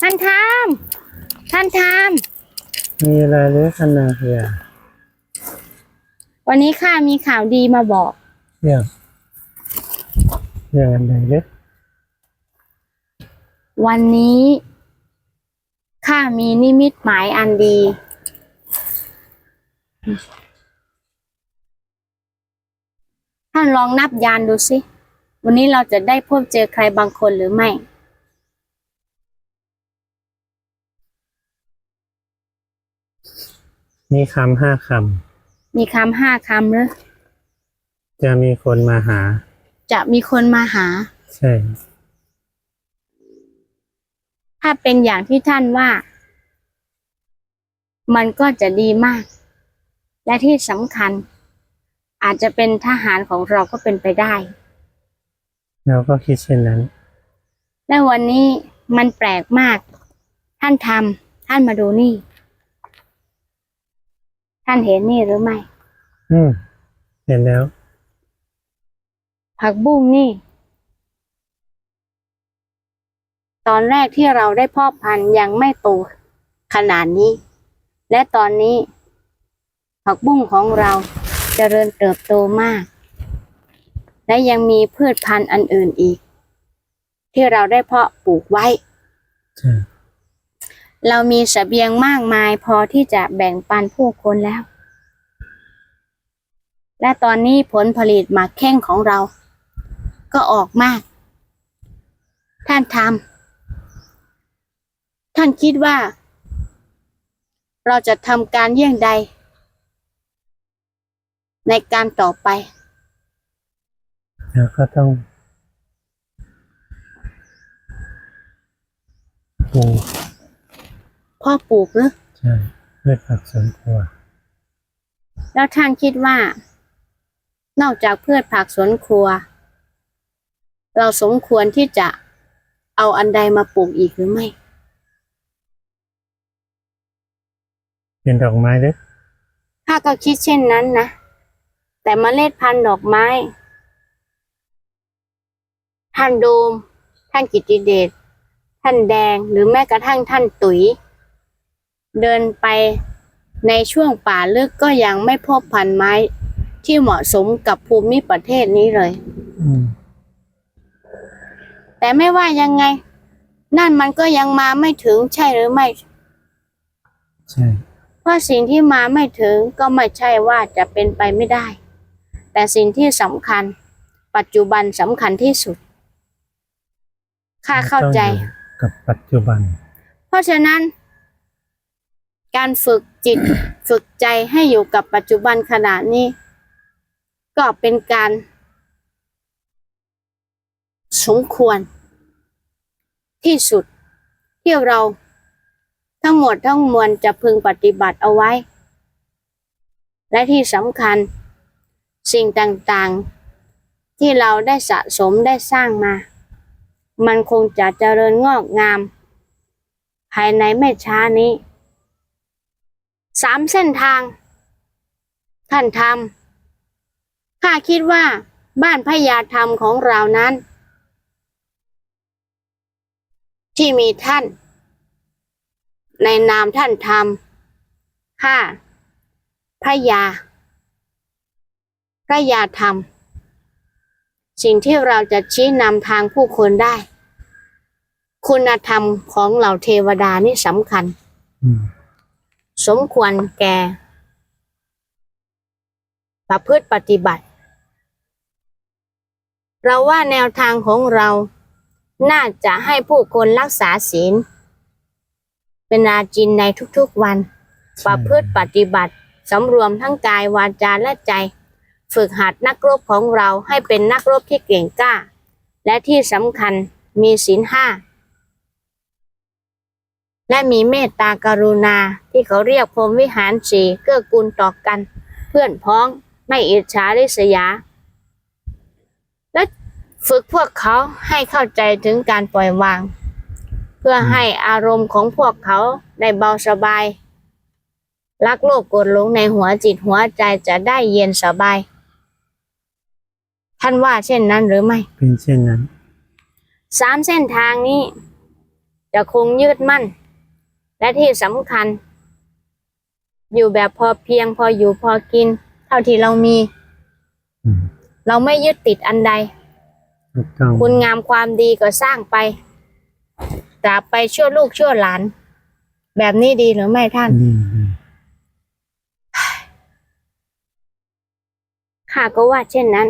ท่านทามท่านทามมีอะไรหรือคณาเฮียวันนี้ข้ามีข่าวดีมาบอกเรื่องเรื่องอะไรหรือวันนี้ข้ามีนิมิตหมายอันดี ท่านลองนับยานดูสิ วันนี้เราจะได้พบเจอใครบางคนหรือไม่ มีคำห้าคมีคำห้าคำหรือำจะมีคนมาหา จะมีคนมาหา ใช่ ถ้าเป็นอย่างที่ท่านว่า มันก็จะดีมาก และที่สำคัญ อาจจะเป็นทหารของเราก็เป็นไปได้ เราก็คิดเช่นนั้น และวันนี้มันแปลกมาก ท่านทำท่านมาดูนี่ ท่านเห็นนี่หรือไม่ อืม เห็นแล้ว ผักบุ้งนี่ ตอนแรกที่เราได้เพ่อพันธุ์ยังไม่โตขนาดนี้ และตอนนี้ ผักบุ้งของเราเจริญเติบโตมาก และยังมีพืชพันธุ์อันอื่นอีก ที่เราได้เพาะปลูกไว้ใช่ เรามีเสบียงมากมายพอที่จะแบ่งปันผู้คนแล้ว และตอนนี้ผลผลิตหมากแข้งของเรา ก็ออกมาก ท่านทำท่านคิดว่า เราจะทำการเยี่ยงใด ในการต่อไปแล้วก็ต้องปลูก พ่อปลูกหรือใช่พืชผักสวนครัว แล้วท่านคิดว่า นอกจากพืชผักสวนครัว เราสมควรที่จะเอาอันใดมาปลูกอีกหรือไม่ เป็นดอกไม้หรือข้าก็คิดเช่นนั้นนะ แต่เมล็ดพันธุ์ดอกไม้ ท่านโดม ท่านกิตติเดช ท่านแดง หรือแม้กระทั่งท่านตุ๋ย เดินไปในช่วงป่าลึกก็ยังไม่พบพันธุ์ไม้ที่เหมาะสมกับภูมิประเทศนี้เลยอืมแต่ไม่ว่ายังไง นั่นมันก็ยังมาไม่ถึงใช่หรือไม่ ใช่ เพราะสิ่งที่มาไม่ถึงก็ไม่ใช่ว่าจะเป็นไปไม่ได้ แต่สิ่งที่สำคัญ ปัจจุบันสำคัญที่สุดข้าเข้าใจต้องอยู่กับปัจจุบัน เพราะฉะนั้น การฝึกจิตฝึกใจให้อยู่กับปัจจุบันขณะนี้ ก็เป็นการ สมควร ที่สุด ที่เราทั้งหมดทั้งมวลจะพึงปฏิบัติเอาไว้ และที่สำคัญ สิ่งต่างๆ ที่เราได้สะสมได้สร้างมา มันคงจะเจริญงอกงาม ภายในไม่ช้านี้ สามเส้นทาง ท่านทำข้าคิดว่าบ้านพญาธรรมของเรานั้น ที่มีท่าน ในนามท่านธรรมข้าพระยาพระยาธรรม สิ่งที่เราจะชี้นำทางผู้คนได้ คุณธรรมของเหล่าเทวดานี่สำคัญ อืม สมควรแก่ประพฤติปฏิบัติ เราว่าแนวทางของเรา น่าจะให้ผู้คนรักษาศีล เป็นอาจินในทุกๆวัน ประพฤติปฏิบัติสำรวมทั้งกายวาจาและใจ ฝึกหัดนักรบของเราให้เป็นนักรบที่เก่งกล้า และที่สำคัญมีศีลห้า และมีเมตตากรุณาที่เขาเรียกพรหมวิหารสีเกื้อกูลต่อกัน เพื่อนพ้องไม่อิจฉาริษยา และฝึกพวกเขาให้เข้าใจถึงการปล่อยวาง เพื่อให้อารมณ์ของพวกเขาได้เบาสบาย รักโลกกดหลงในหัวจิตหัวใจจะได้เย็นสบาย ท่านว่าเช่นนั้นหรือไม่ เป็นเช่นนั้นสามเส้นทางนี้ จะคงยืดมั่น และที่สำคัญ อยู่แบบพอเพียงพออยู่พอกิน เท่าที่เรามีอืมเราไม่ยึดติดอันใดถูกต้องคุณงามความดีก็สร้างไปตราบไปชั่วลูกชั่วหลาน แบบนี้ดีหรือไม่ท่านดีดีข้าก็ว่าเช่นนั้น